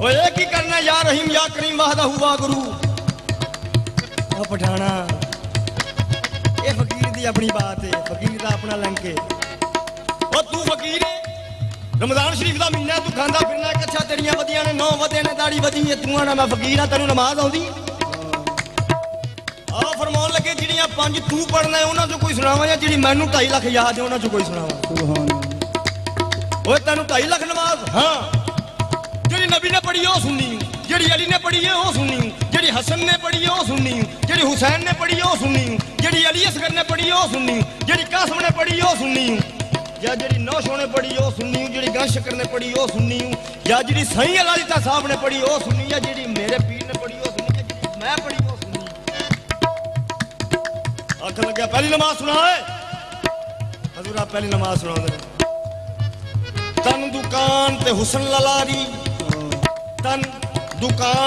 ਓਏ ਕੀ ਕਰਨਾ ਯਾ ਰਹੀਮ ਯਾ ਕਰੀਮ ਵਾਹਦਾ ਹੁਵਾ ਗੁਰੂ। ਆ ਪਠਾਣਾ। ਇਹ ਫਕੀਰ ਦੀ ਆਪਣੀ ਬਾਤ ਹੈ ਫਕੀਰ ਦਾ ਆਪਣਾ ਲੰਕੇ ਓ ਤੂੰ ਫਕੀਰ ਹੈ ਰਮਜ਼ਾਨ ਸ਼ਰੀਫ ਦਾ ਮਹੀਨਾ ਤੂੰ ਖਾਂਦਾ ਫਿਰਨਾ ਕੱਛਾ ਤੇਰੀਆਂ ਵਧੀਆਂ ਨੇ ਨੌ ਵਧੇ ਨੇ ਦਾੜੀ ਵਧੀ ਹੈ ਤੂੰ ਆਣਾ ਮੈਂ ਫਕੀਰ ਆ ਤੈਨੂੰ ਨਮਾਜ਼ ਆਉਂਦੀ। ਆ ਫਰਮਾਉਣ ਲੱਗੇ ਜਿਹੜੀਆਂ ਪੰਜ ਤੂੰ ਪੜਨਾ ਉਹਨਾਂ ਚੋਂ ਕੋਈ ਸੁਣਾਵਾ ਜਾਂ ਜਿਹੜੀ ਮੈਨੂੰ 2.5 ਲੱਖ ਯਾਦ ਹੈ ਉਹਨਾਂ ਚੋਂ ਕੋਈ ਸੁਣਾਵਾ? ਸੁਭਾਨ ਓਏ ਤੈਨੂੰ 2.5 ਲੱਖ ਨਮਾਜ਼? ਹਾਂ। ਜਿਹੜੀ ਨਬੀ ਨੇ ਪੜ੍ਹੀ ਉਹ ਸੁਣਨੀ ਹੂੰ ਜਿਹੜੀ ਅਲੀ ਨੇ ਪੜ੍ਹੀ ਹੈ ਉਹ ਸੁਣਨੀ ਹੂੰ ਜਿਹੜੀ ਹਸਨ ਨੇ ਪੜ੍ਹੀ ਹੈ ਉਹ ਸੁਣਨੀ ਹੂੰ ਜਿਹੜੀ ਹੁਸੈਨ ਨੇ ਪੜ੍ਹੀ ਹੈ ਉਹ ਸੁਣਨੀ ਹੂੰ ਜਿਹੜੀ ਅਲੀ ਅਸਗਰ ਨੇ ਪੜ੍ਹੀ ਹੈ ਉਹ ਸੁਣਨੀ ਹੂੰ ਜਿਹੜੀ ਕਾਸਮ ਨੇ ਪੜ੍ਹੀ ਹੈ ਉਹ ਸੁਣਨੀ ਹੂੰ ਜਾਂ ਜਿਹੜੀ ਨੌਸ਼ੋ ਨੇ ਪੜ੍ਹੀ ਹੈ ਉਹ ਸੁਣਨੀ ਹੂੰ ਜਿਹੜੀ ਗੰਸ਼ਕਰ ਨੇ ਪੜ੍ਹੀ ਹੈ ਉਹ ਸੁਣਨੀ ਹੂੰ ਜਾਂ ਜਿਹੜੀ ਸਹੀ ਅਲਾਲੀਤਾ ਸਾਹਿਬ ਨੇ ਪੜ੍ਹੀ ਉਹ ਸੁਣਨੀ ਜਾਂ ਜਿਹੜੀ ਮੇਰੇ ਪੀਰ ਨੇ ਪੜ੍ਹੀ ਉਹ ਸੁਣਨੀ ਜਾਂ ਜਿਹੜੀ ਮੈਂ ਪੜ੍ਹੀ ਉਹ ਸੁਣਨੀ ਅੱਖ ਲੱਗਿਆ ਪਹਿਲੀ ਨਮਾਜ਼ ਸੁਣਾ ਓਏ ਹਜ਼ੂਰਾ ਪਹਿਲੀ ਨਮਾਜ਼ ਸੁਣਾਉਂਦੇ ਨੇ ਤਨ ਦੁਕਾਨ ਤੇ ਹੁਸਨ ਲਲਾਰੀ ਤਨ ਦੁਕਾਨ